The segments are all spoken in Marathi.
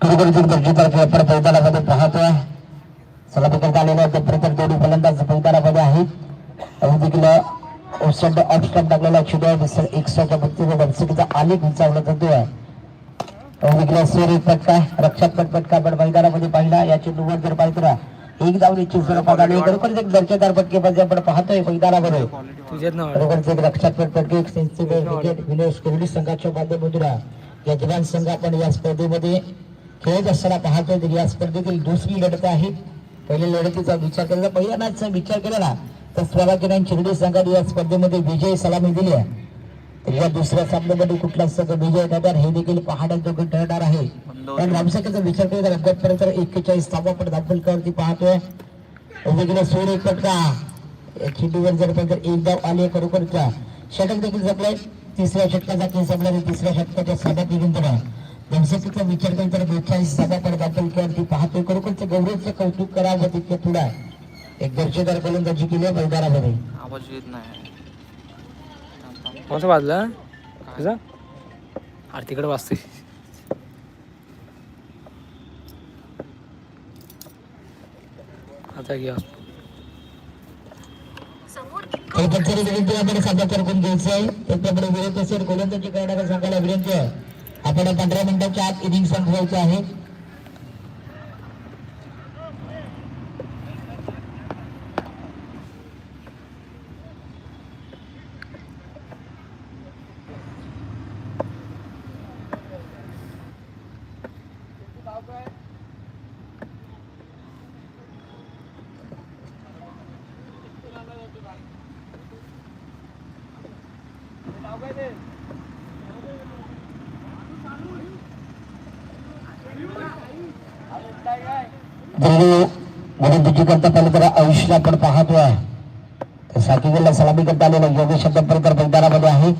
कुलगुरूजी दर्जेदार आपण मैदानामध्ये पाहतोय सलामीकरता आलेल्या प्रत्येक दोन्ही फलंदाज मैदानामध्ये आहेत देखील ओसंड ऑप्शन टाकलेला चुड्या एक्स्ट्राच्या पद्धतीने दर्शकीचा आलेख उंचावला जातोय देखील सूर्य एक रक्षात्मक पटका पण मैदानामध्ये पाहिला याची निवड जर पाहिजे एक जाऊन एक चिंचण पाहिजे खरोखरच एक दर्जेदार फटकेबाजी आपण पाहतोय नाव खरोखरच एक रक्षात्मक फटके एक सेन्सिबल विकेट विनोद कोहली संघाच्या माध्यमातून. यजमान संघ आपण या स्पर्धेमध्ये खेळत असताना पाहतोय. तर या स्पर्धेतील दुसरी लढत आहे. पहिल्या लढतीचा विचार केला. पहिल्या मॅचचा विचार केला ना तर स्वराज्य शिर्डी संघाने या स्पर्धेमध्ये विजय सलामी दिली आहे. तर या दुसऱ्या सामन्यामध्ये कुठला संघ विजय ठरणार हे देखील पाहण्याजोगं ठरणार आहे. या ग्रामशाखेचा विचार केला तर अद्यापपर्यंत एक्केचाळीस धावा आपण दाखलकावरती पाहतोय. वेगळं सोड एक फटका चिंडीवर जर पण जर एक धाव आली खरोखरचा षटक देखील जपलाय. तिसऱ्या षटकाचा खेळ संपला आणि तिसऱ्या षटकाच्या साध्यात निघून जनशक्तीचा विचार केला तर बेचाळीस धावा पण दाखल केवरती पाहतोय. खरोखरचं गौरवचं कौतुक करावं तितके पुढे एक दर्जेदार गोलंदाजी केली आहे मैदानामध्ये आवाज येत नाही. कोणचा वाजला? तुझा अरे तिकडे वाजते आता घ्या. विनंती आपण सध्या करून घ्यायचं आहे त्याच्याकडे विनंती असेल गोलंदाजी करणाऱ्या संघाला विनंती आहे. आपण पंधरा मिनिटाच्या आत इनिंग संपवायचं आहे. दिल्ली करता पाहिलं तर आयुष्य आपण पाहतोय. तर साकीगडला सलामी करता आलेला योगेश शब्दप्रकार मैदानामध्ये आहे.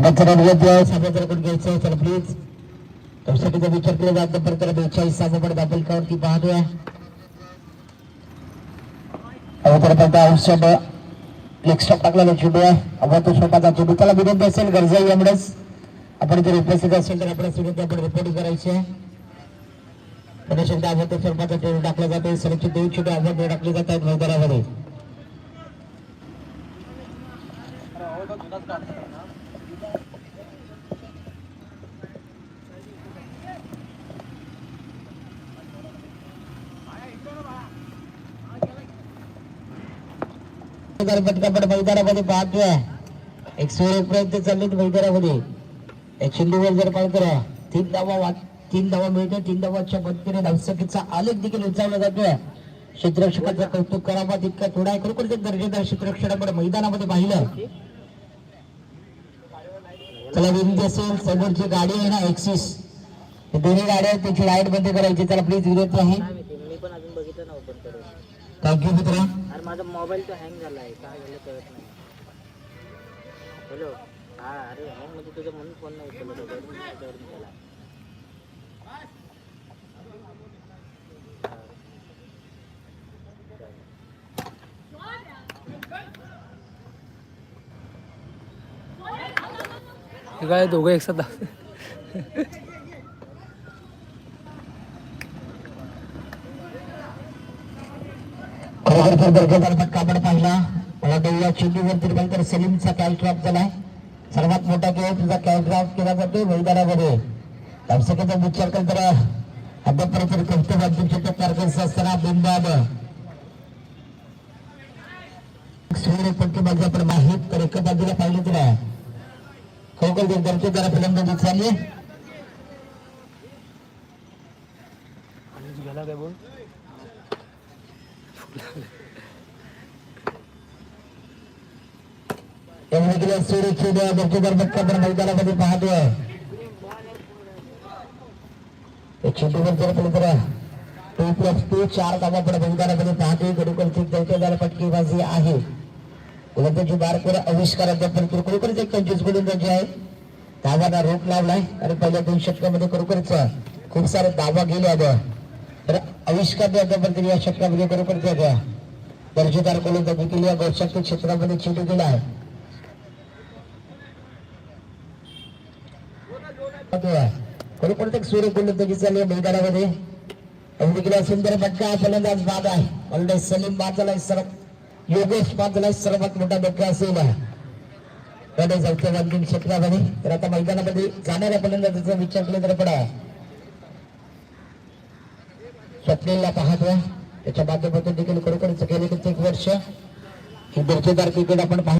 सरपंचाला विनंती आहे. कोण घ्यायचं आहे? तर प्लीज त्यासाठीचा विचार केला जात प्रकार बेचाळीस सामोपड दाखल कावरती पाहतोय अवतरपर्यंत औषध लेग स्टॉप टाकलेला चेंडू आहे. अवतो स्वतःचा चेंडू त्याला विनंती असेल गरज आहे यामुळेच आपण जर उपस्थित असेल तर आपल्या विनंती आपण रिपोर्टिंग करायची आहे. पुणे शब्द स्वरूपाचा चेंडू टाकला जातो सुरक्षित दोन चेंडू अवतो टाकले जात आहेत मैदानामध्ये फटका पण मैदानामध्ये पाहतोय एक सोळ एक पर्यंत चाललेत मैदानामध्ये. एक चेंडूवर जर करा तीन धावा तीन धावा मिळतो तीन धावाच्या पद्धतीने धावसकीचा आलेख देखील उंचावला जातोय क्षेत्ररक्षकाचं कौतुक करावा तितका थोडा आहे. खरोखर दर्जेदार क्षेत्ररक्षण आपण मैदानामध्ये पाहिलं. चला विनंती असेल समोरची गाडी आहे ना एक्सिस दोन्ही गाड्या त्याची लाइट बंद करायची. त्याला प्लीज विनंती आहे. मी पण अजून बघितलं ना ओपन करून. थँक्यू मित्रा. अरे माझा मोबाईल तर हँग आहे. काय झालं कळत नाही. हॅलो? हा अरे हँग म्हणजे तुझं म्हणून फोन नाही उचलला त्याच्यावरून केला काय दोघं एक खरोखर तर दर्जेदार फटका आपण पाहिला मला वाटतं या चेंडूवर तर सलीमचा कॅलड्रॉप झालाय. सर्वात मोठा खेळ तुझा कॅलड्रॉप केला जातो मैदानामध्ये. धावसकाचा विचार केला तर अद्यापर्यंत कर्तव्य अध्यक्षाच्या कारकिर्दीत असताना बिंबाद. सूर्य फटकेबाजी आपण माहीत तर एका बाजूला पाहिलं तर. खरोखर दर्जेदार फलंदाजी चालली गेला काय बोल यामुळे गेल्या सूर्य खेळ दर्जेदार फटका आपण मैदानामध्ये पाहतोय एक चेंडूवर जर पडलं तर टू प्लस टू चार धावा पण मैदानामध्ये पाहतोय खरोखर दर्जेदार फटकेबाजी आहे गोलंदाजी बारकोर आविष्कार अद्याप खरोखरच एक पंचवीस गोलंदाजी आहे धावांना रोख लावलाय आणि पहिल्या दोन षटकामध्ये खरोखरच खूप सारे धावा गेल्या होत्या तर आविष्कार अद्यापर्यंत या षटकामध्ये खरोखरच एक दर्जेदार गोलंदाजी केली आहे गोलशक्ती क्षेत्रामध्ये चेंडू गेला आहे. खरोखरच एक सूर्य गोलंदाजी चालली मैदानामध्ये. अगदी गेला सुंदर फटका फलंदाज बाद आहे. ऑलरेडी सलीम बाद झालाय सर्व योगेश बाद झालाय सर्वात मोठा धक्का असेल. आहे चौथ्या क्षेत्रामध्ये. तर आता मैदानामध्ये जाणाऱ्या फलंदाजाचा विचार केला तर पडा. स्वप्नीलला पाहतोय त्याच्या माध्यमातून देखील खरोखरच गेले कित्येक वर्ष. ही दर्जेदार क्रिकेट आपण पाहतो